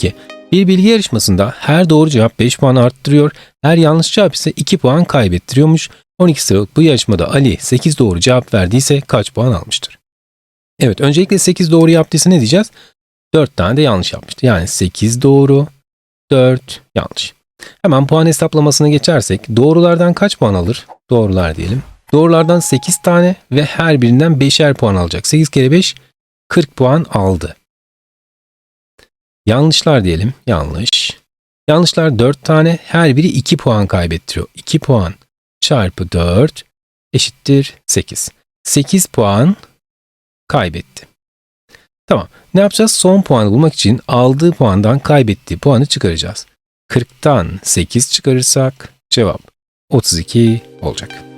ki bir bilgi yarışmasında her doğru cevap 5 puan arttırıyor, her yanlış cevap ise 2 puan kaybettiriyormuş. 12 sıralık bu yarışmada Ali 8 doğru cevap verdiyse kaç puan almıştır? Evet öncelikle 8 doğru yaptıysa ne diyeceğiz? 4 tane de yanlış yapmıştı. Yani 8 doğru, 4 yanlış. Hemen puan hesaplamasına geçersek doğrulardan kaç puan alır? Doğrular diyelim. Doğrulardan 8 tane ve her birinden 5'er puan alacak. 8 kere 5 40 puan aldı. Yanlışlar diyelim. Yanlış. Yanlışlar 4 tane. Her biri 2 puan kaybettiriyor. 2 puan çarpı 4 eşittir 8. 8 puan kaybetti. Tamam. Ne yapacağız? Son puanı bulmak için aldığı puandan kaybettiği puanı çıkaracağız. 40'tan 8 çıkarırsak cevap 32 olacak.